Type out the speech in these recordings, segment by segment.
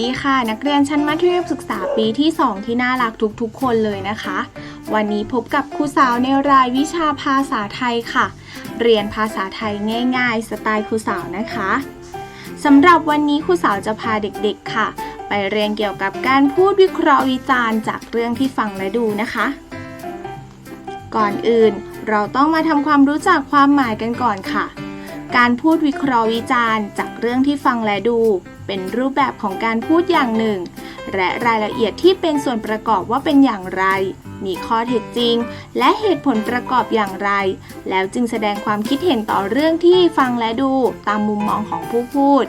ดีค่ะ นักเรียนชั้นมัธยมศึกษาปีที่ 2 ที่น่ารักทุกๆ คนเลยนะคะ วันนี้พบกับครูสาวในรายวิชาภาษาไทยค่ะ เรียนภาษาไทยง่ายๆ สไตล์ครูสาวนะคะสำหรับวันนี้ครูสาวจะพาเด็กๆค่ะ ไปเรียนเกี่ยวกับการพูดวิเคราะห์วิจารณ์จากเรื่องที่ฟังและดูนะคะ ก่อนอื่นเราต้องมาทำความรู้จักความหมายกันก่อนค่ะ การพูดวิเคราะห์วิจารณ์จากเรื่องที่ฟังและดู เป็นรูปแบบของการพูดอย่างหนึ่ง และรายละเอียดที่เป็นส่วนประกอบว่าเป็นอย่างไร มีข้อเท็จจริง และเหตุผลประกอบอย่างไร แล้วจึงแสดงความคิดเห็นต่อเรื่องที่ฟังและดูตามมุมมองของผู้พูด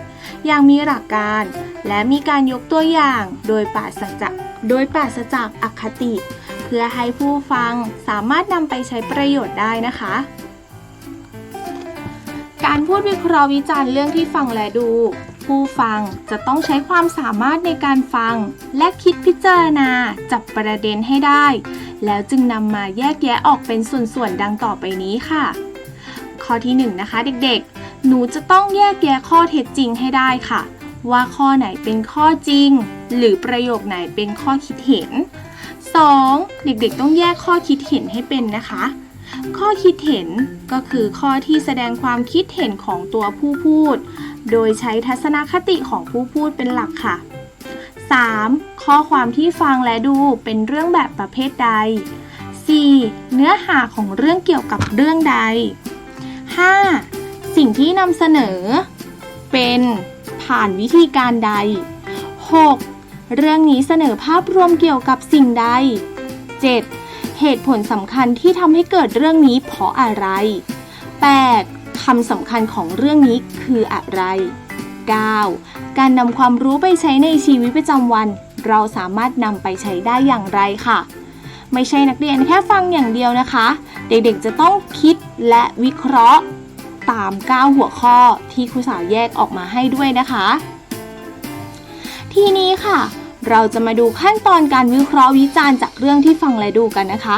อย่างมีหลักการ และมีการยกตัวอย่างโดยปราศจากโดยปราศจากอคติ เพื่อให้ผู้ฟังสามารถนำไปใช้ประโยชน์ได้นะคะ การพูดวิเคราะห์วิจารณ์เรื่องที่ฟังและดู ผู้ฟังจะต้องใช้ความสามารถในการฟัง และคิดพิจารณาจับประเด็นให้ได้ แล้วจึงนำมาแยกแยะออกเป็นส่วนๆดังต่อไปนี้ค่ะ ข้อที่1นงนะคะเด็กๆ หนูจะต้องแยกแยะข้อเท็จจริงให้ได้ค่ะ ว่าข้อไหนเป็นข้อจริง หรือประโยคไหนเป็นข้อคิดเห็น 2. เด็กๆ ต้องแยกข้อคิดเห็นให้เป็นนะคะ ข้อคิดเห็นก็คือข้อที่แสดงความคิดเห็นของตัวผู้พูด โดยใช้ทัศนคติของผู้พูดเป็นหลักค่ะ 3. ข้อความที่ฟังและดูเป็นเรื่องแบบประเภทใด 4. เนื้อหาของเรื่องเกี่ยวกับเรื่องใด 5. สิ่งที่นำเสนอ เป็นผ่านวิธีการใด 6. เรื่องนี้เสนอภาพรวมเกี่ยวกับสิ่งใด 7. เหตุผลสำคัญที่ทำให้เกิดเรื่องนี้เพราะอะไร 8. คำสำคัญของเรื่องนี้คืออะไร 9. การนำความรู้ไปใช้ในชีวิตประจำวัน เราสามารถนำไปใช้ได้อย่างไรค่ะ ไม่ใช่นักเรียนแค่ฟังอย่างเดียวนะคะ เด็กๆจะต้องคิดและวิเคราะห์ ตาม 9 หัวข้อที่ครูสาวแยกออกมาให้ด้วยนะคะ ทีนี้ค่ะ เราจะมาดูขั้นตอนการวิเคราะห์วิจารณ์จากเรื่องที่ฟังและดูกันนะคะ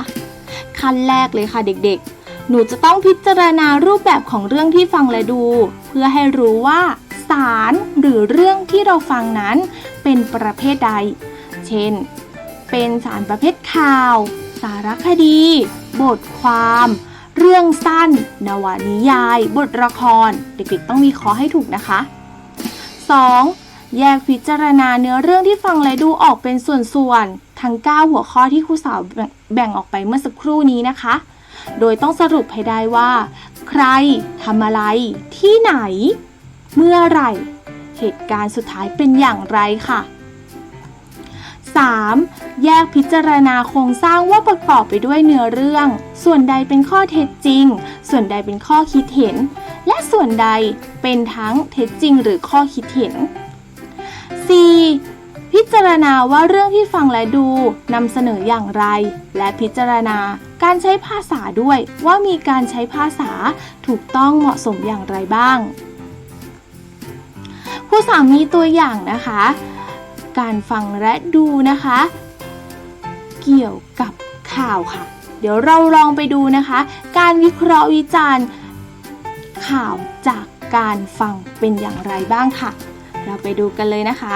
ขั้นแรกเลยค่ะเด็กๆ หนูจะต้องพิจารณารูปแบบของเรื่องที่ฟังและดู เพื่อให้รู้ว่า สารหรือเรื่องที่เราฟังนั้น เป็นประเภทใด เช่น เป็นสารประเภทข่าว สารคดี บทความ เรื่องสั้น นวนิยาย บทละคร เด็กๆต้องวิเคราะห์ให้ถูกนะคะ 2. แยกพิจารณาเนื้อเรื่องที่ฟังและดูออกเป็นส่วนๆ ทั้ง 9 หัวข้อที่ครูสาวแบ่งออกไปเมื่อสักครู่นี้นะคะ โดยต้องสรุปให้ได้ว่า ใครทำอะไร ที่ไหน เมื่อไหร่ เหตุการณ์สุดท้ายเป็นอย่างไรค่ะ 3. แยกพิจารณาโครงสร้างว่าประกอบไปด้วยเนื้อเรื่อง ส่วนใดเป็นข้อเท็จจริง ส่วนใดเป็นข้อคิดเห็น และส่วนใดเป็นทั้งเท็จจริงหรือข้อคิดเห็น 4. พิจารณาว่าเรื่องที่ฟังและดูนำเสนออย่างไร และพิจารณาการใช้ภาษาด้วยว่ามีการใช้ภาษาถูกต้องเหมาะสมอย่างไรบ้างผู้สามีตัวอย่างนะคะ การฟังและดูนะคะ เกี่ยวกับข่าวค่ะ เดี๋ยวเราลองไปดูนะคะ การวิเคราะห์วิจารณ์ข่าวจากการฟังเป็นอย่างไรบ้างค่ะ เราไปดูกันเลยนะคะ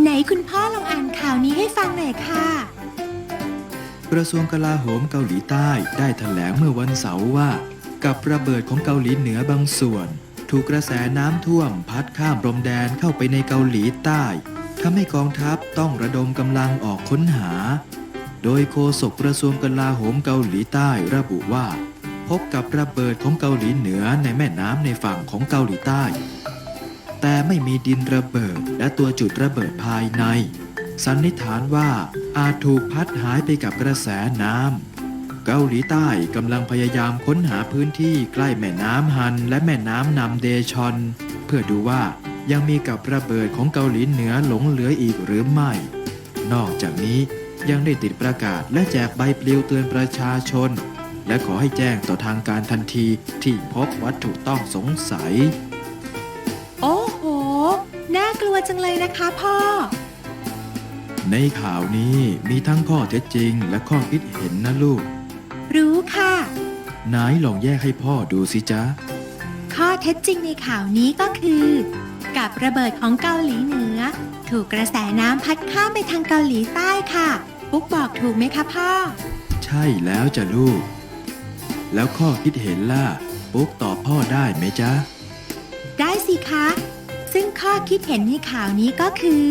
ไหนคุณพ่อลองอ่านข่าวนี้ให้ฟังหน่อยค่ะ กระทรวงกลาโหมเกาหลีใต้ได้แถลงเมื่อวันเสาร์ว่า กับระเบิดของเกาหลีเหนือบางส่วน ถูกกระแสน้ำท่วม พัดข้ามพรมแดนเข้าไปในเกาหลีใต้ทำให้กองทัพต้องระดมกำลังออกค้นหา โดยโฆษกกระทรวงกลาโหมเกาหลีใต้ระบุว่า พบกับระเบิดของเกาหลีเหนือในแม่น้ำในฝั่งของเกาหลีใต้ แต่ไม่มีดินระเบิดและตัวจุดระเบิดภายใน สันนิษฐานว่าอาจถูกพัดหายไปกับกระแสน้ำเกาหลีใต้กำลังพยายามค้นหาพื้นที่ใกล้แม่น้ำฮันและแม่น้ำนำเดชอน เพื่อดูว่ายังมีกับระเบิดของเกาหลีเหนือหลงเหลืออีกหรือไม่ นอกจากนี้ยังได้ติดประกาศและแจกใบปลิวเตือนประชาชน และขอให้แจ้งต่อทางการทันทีที่พบวัตถุต้องสงสัย คะพ่อ ในข่าวนี้มีทั้งข้อเท็จจริงและข้อคิดเห็นนะลูก รู้ค่ะ นายลองแยกให้พ่อดูสิจ๊ะ ข้อเท็จจริงในข่าวนี้ก็คือ กับระเบิดของเกาหลีเหนือ ถูกกระแสน้ำพัดข้ามไปทางเกาหลีใต้ค่ะ ปุ๊กบอกถูกไหมคะพ่อ ใช่แล้วจ้ะลูก แล้วข้อคิดเห็นล่ะ ปุ๊กตอบพ่อได้ไหมจ๊ะ ได้สิคะ ซึ่งข้อคิดเห็นในข่าวนี้ก็คือ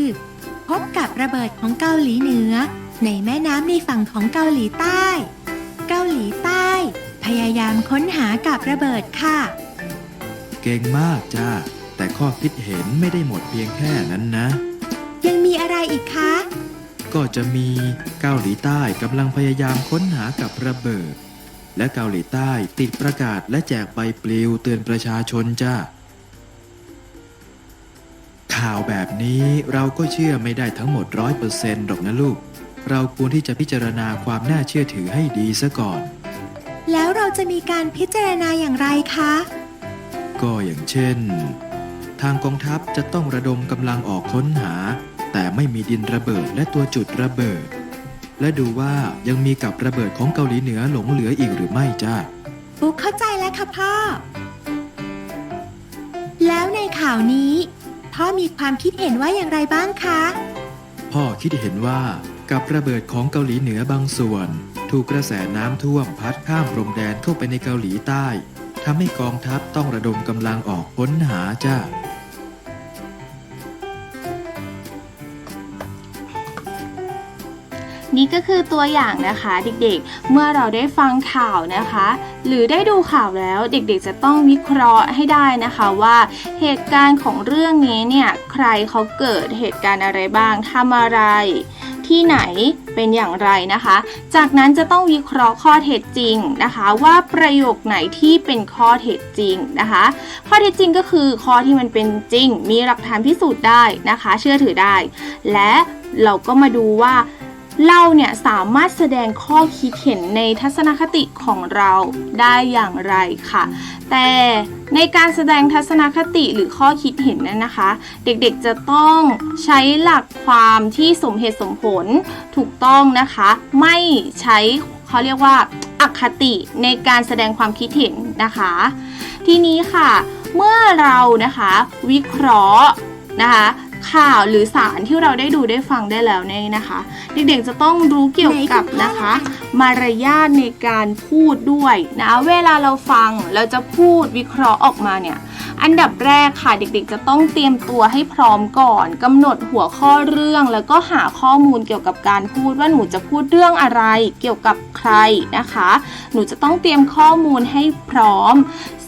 พบกับระเบิดของเกาหลีเหนือ ในแม่น้ำในฝั่งของเกาหลีใต้ เกาหลีใต้ พยายามค้นหากับระเบิดค่ะ เก่งมากจ้า แต่ข้อคิดเห็นไม่ได้หมดเพียงแค่นั้นนะ ยังมีอะไรอีกคะ ก็จะมีเกาหลีใต้กำลังพยายามค้นหากับระเบิด และเกาหลีใต้ติดประกาศและแจกใบปลิวเตือนประชาชนจ้า ข่าวแบบนี้เราก็เชื่อไม่ได้ทั้งหมดร้อยเปอร์เซนต์หรอกนะลูก เราควรที่จะพิจารณาความน่าเชื่อถือให้ดีซะก่อน แล้วเราจะมีการพิจารณาอย่างไรคะ ก็อย่างเช่น ทางกองทัพจะต้องระดมกำลังออกค้นหา แต่ไม่มีดินระเบิดและตัวจุดระเบิด และดูว่ายังมีกับระเบิดของเกาหลีเหนือหลงเหลืออีกหรือไม่จ้าปุ๊กเข้าใจแล้วค่ะพ่อ แล้วในข่าวนี้ พ่อมีความคิดเห็นว่าอย่างไรบ้างคะ พ่อคิดเห็นว่ากับระเบิดของเกาหลีเหนือบางส่วน ถูกกระแสน้ำท่วมพัดข้ามพรมแดนเข้าไปในเกาหลีใต้ทำให้กองทัพต้องระดมกำลังออกค้นหาจ้า นี่ก็คือตัวอย่างนะคะเด็กๆ เมื่อเราได้ฟังข่าวนะคะ หรือได้ดูข่าวแล้วเด็กๆจะต้องวิเคราะห์ให้ได้นะคะว่าเหตุการณ์ของเรื่องนี้เนี่ยใครเขาเกิดเหตุการณ์อะไรบ้างทำอะไร ที่ไหนเป็นอย่างไรนะคะ จากนั้นจะต้องวิเคราะห์ข้อเท็จจริงนะคะ ว่าประโยคไหนที่เป็นข้อเท็จจริงนะคะ ข้อเท็จจริงก็คือข้อที่มันเป็นจริง มีหลักฐานพิสูจน์ได้นะคะ เชื่อถือได้ และเราก็มาดูว่า เราเนี่ยสามารถแสดงข้อคิดเห็นในทัศนคติของเราได้อย่างไรค่ะ แต่ในการแสดงทัศนคติหรือข้อคิดเห็นนั้นนะคะ เด็กๆจะต้องใช้หลักความที่สมเหตุสมผลถูกต้องนะคะ ไม่ใช้เขาเรียกว่าอคติในการแสดงความคิดเห็นนะคะ ทีนี้ค่ะ เมื่อเรานะคะวิเคราะห์นะคะ ข่าวหรือสารที่เราได้ดูได้ฟังได้แล้วเนี่ยนะคะ เด็กๆจะต้องรู้เกี่ยวกับนะคะ มารยาทในการพูดด้วยนะเวลาเราฟังเราจะพูดวิเคราะห์ออกมาเนี่ยอันดับแรกค่ะเด็กๆ จะต้องเตรียมตัวให้พร้อมก่อนกำหนดหัวข้อเรื่อง แล้วก็หาข้อมูลเกี่ยวกับการพูดว่าหนูจะพูดเรื่องอะไร เกี่ยวกับใครนะคะ หนูจะต้องเตรียมข้อมูลให้พร้อม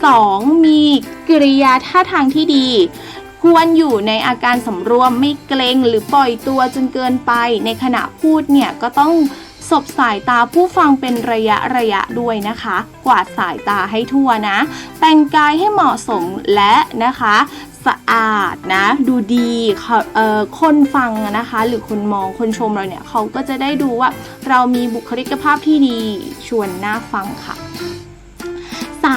2. มีกิริยาท่าทางที่ดี ควรอยู่ในอาการสำรวมไม่เกรงหรือปล่อยตัวจนเกินไป ในขณะพูดเนี่ยก็ต้องสบสายตาผู้ฟังเป็นระยะระยะด้วยนะคะ กวาดสายตาให้ทั่วนะ แต่งกายให้เหมาะสมและนะคะสะอาดนะ ดูดีเขาเอ่อคนฟังนะคะ หรือคนมองคนชมเราเนี่ยเขาก็จะได้ดูว่าเรามีบุคลิกภาพที่ดีชวนน่าฟังค่ะ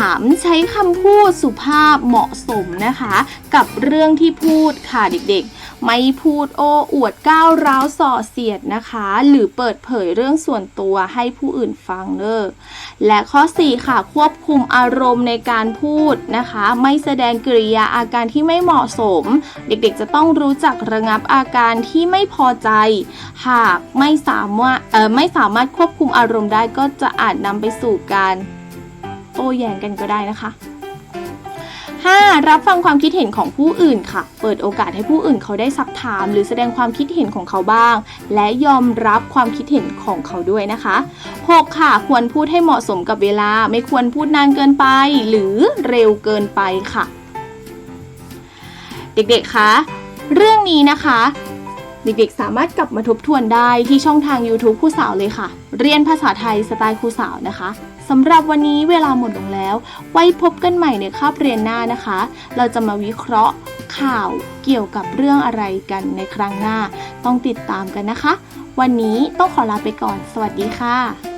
3. ใช้คำพูดสุภาพเหมาะสมนะคะ กับเรื่องที่พูดค่ะเด็กๆ ไม่พูดโอ้อวดก้าวร้าวส่อเสียดนะคะ หรือเปิดเผยเรื่องส่วนตัวให้ผู้อื่นฟังเนอและข้อ 4 ค่ะ ควบคุมอารมณ์ในการพูดนะคะ ไม่แสดงกริยาอาการที่ไม่เหมาะสม เด็กๆ จะต้องรู้จักระงับอาการที่ไม่พอใจ หากไม่สามารถไม่สามารถควบคุมอารมณ์ได้ก็จะอาจนำไปสู่การ โต้แย้งกันก็ได้นะคะ 5. รับฟังความคิดเห็นของผู้อื่นค่ะ เปิดโอกาสให้ผู้อื่นเขาได้ซักถาม หรือแสดงความคิดเห็นของเขาบ้าง และยอมรับความคิดเห็นของเขาด้วยนะคะ 6. ค่ะ ควรพูดให้เหมาะสมกับเวลา ไม่ควรพูดนานเกินไป หรือเร็วเกินไปค่ะ เด็กๆ คะ เรื่องนี้นะคะ เด็กๆ สามารถกลับมาทบทวนได้ที่ช่องทาง YouTube ครูสาวเลยค่ะ เรียนภาษาไทยสไตล์ครูสาวนะคะสำหรับวันนี้เวลาหมดลงแล้ว ไว้พบกันใหม่ในคาบเรียนหน้านะคะ เราจะมาวิเคราะห์ข่าวเกี่ยวกับเรื่องอะไรกันในครั้งหน้า ต้องติดตามกันนะคะ วันนี้ต้องขอลาไปก่อน สวัสดีค่ะ